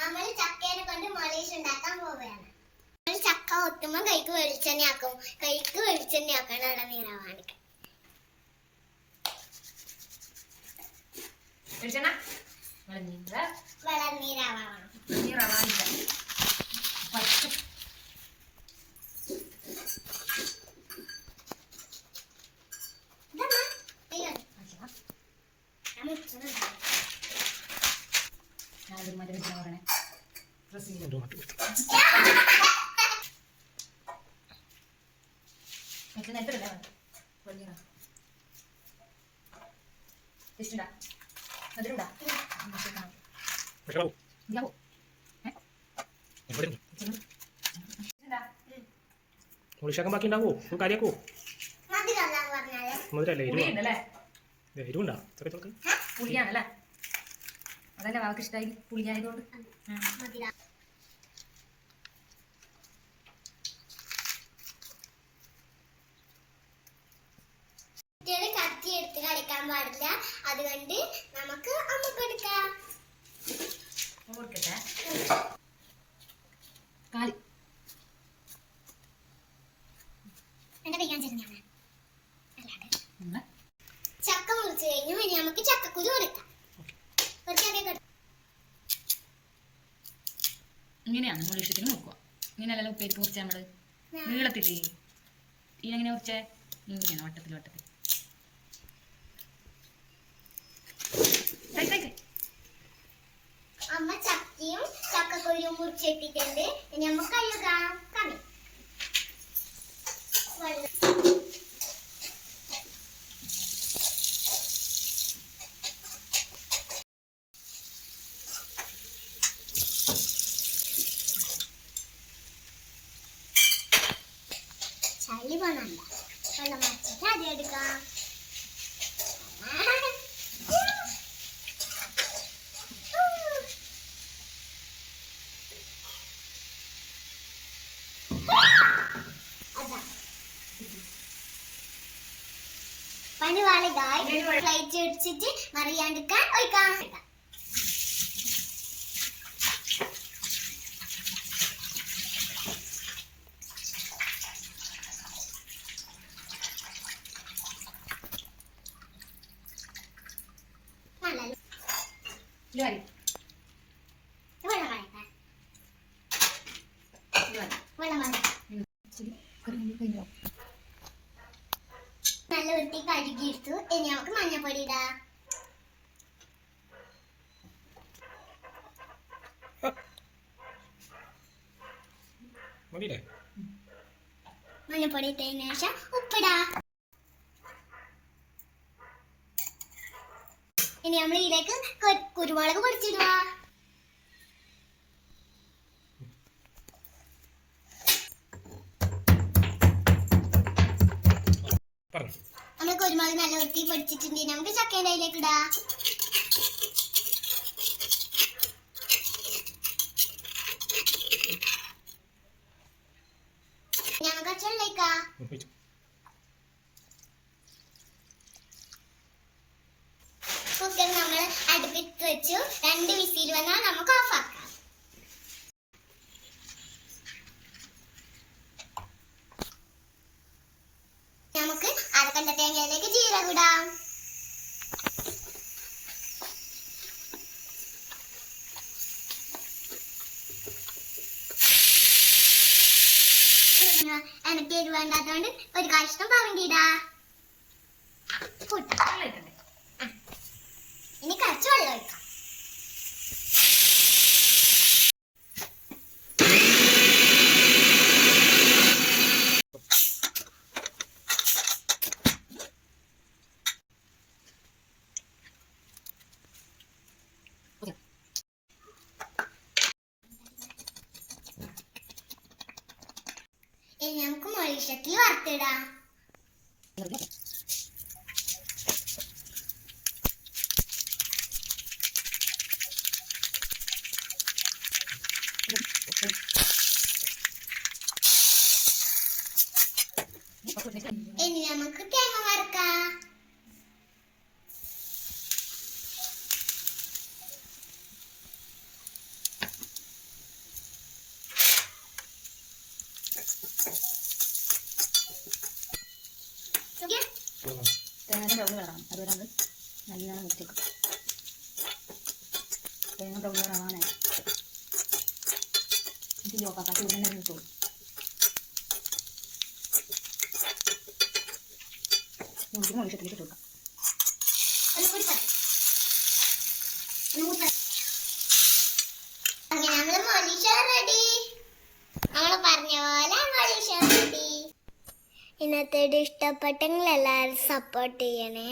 നമ്മൾ ചക്കേനെ കൊണ്ട് മൊളീഷ് ഉണ്ടാക്കാൻ പോവുകയാണ്. നമ്മൾ ചക്ക ഒത്തുമ്പോൾ കൈക്ക് വെളിച്ചെണ്ണയാക്കും. കൈക്ക് വെളിച്ചെണ്ണയാക്കാനുള്ള നീരാവാണ് വെളിച്ചെണ്ണ? വളർന്നീരാവണം പറയണേ എന്തോ കൊടുത്തു. എനിക്ക് നേരത്തെ വെളിഞ്ഞ ഇഷ്ടണ്ടാ അതിലുണ്ടാ? ഇഷ്ടണ്ടാ മുളിശാക്കം ബാക്കി ഉണ്ടാവോ കാര്യാക്കോ മധുരല്ലേ? എരിവുണ്ടാ. പുളിയാണല്ലേ? അതല്ലേ വാക്ക് ഇഷ്ടമായി പുളിയായതുകൊണ്ട് കത്തി എടുത്ത് കളിക്കാൻ പാടില്ല. അതുകൊണ്ട് നമുക്ക് അമ്മയ്ക്ക് എടുക്കാം. കൊടുക്കട്ടെ? കാലി. എന്റെ ചക്ക മുറിച്ചു കഴിഞ്ഞു. ഇനി നമുക്ക് ചക്കക്കുരു കൊടുക്കാം കുറച്ചൊക്കെ കൊടുക്കാം ഇങ്ങനെയാണ് നമ്മൾ ഇഷ്ടത്തിന് നോക്കുക ഇങ്ങനെയല്ലല്ലോ ഉപ്പേരി മുറിച്ച നമ്മൾ? നീളത്തില്ലേ? ഇതിനെങ്ങനെ മുറിച്ചേ ഇങ്ങനെയാണ് വട്ടത്തിൽ വട്ടത്തിൽ. അമ്മ ചക്കയും ചക്കക്കുരുവും മുറിച്ചിട്ടിട്ടുണ്ട് നമുക്ക് കഴുകാം കമ്മി വെള്ളം ചളി പോണണ്ട വെള്ളം വച്ചിട്ട് ആദ്യം എടുക്കാം. അതാ. പനി വാളിതായി ഫ്ലൈറ്റ് അടിച്ചിട്ട് മറിയാണ്ടിക്കാൻ ഒഴിക്കാം നല്ല ഇത് മതി, വെള്ളം കളയട്ടെ ഇത് മതി. വെള്ളം കളയട്ടെ ശരി, കറി കഴിഞ്ഞോ? നല്ല വൃത്തി കഴുകിയെടുത്തു ഇനി നമുക്ക് മഞ്ഞപ്പൊടി ഇടാം. മഞ്ഞപ്പൊടി ഇട്ടതിന് ശേഷം ഉപ്പിടാം. ഇനി നമ്മൾ ഇതിലേക്ക് കുരുമുളക് പൊടിച്ചിടുക. നമ്മൾ കുരുമുളക് നല്ല വൃത്തി പൊടിച്ചിട്ടുണ്ട്. നമുക്ക് ചക്കേന്റെ അതിലേക്ക് ഇടാ. ഞങ്ങൾക്ക് അച്ഛനിലേക്കാ രണ്ട് നമുക്ക് ഓഫ് ആക്കാം നമുക്ക് അരക്കണ്ട തേങ്ങയിലേക്ക് ജീരകം ഇടാം. എനിക്ക് എരിവ് വേണ്ടാത്തതുകൊണ്ട് ഒരു കഷ്ണം പറങ്കിടാ? ഇനി കുറച്ച് വെള്ളം ഒഴിക്കാം. വെളിച്ചത്തിൽ വറുത്തിടാം ഇനി നമുക്ക് തേങ്ങ വറുക്കാം Thank you. തേങ്ങ ബ്രൗൺ കളറാണ് അതുവരെ നമ്മൾ നല്ലോണം മുറിച്ചേക്കും തേങ്ങ ബ്രൗൺ കളറാവാനായി ഇത് കൊടുക്കാം. ഇന്നത്തെ ഇഷ്ടപ്പെട്ടെങ്കിൽ എല്ലാവരും സപ്പോർട്ട് ചെയ്യണേ.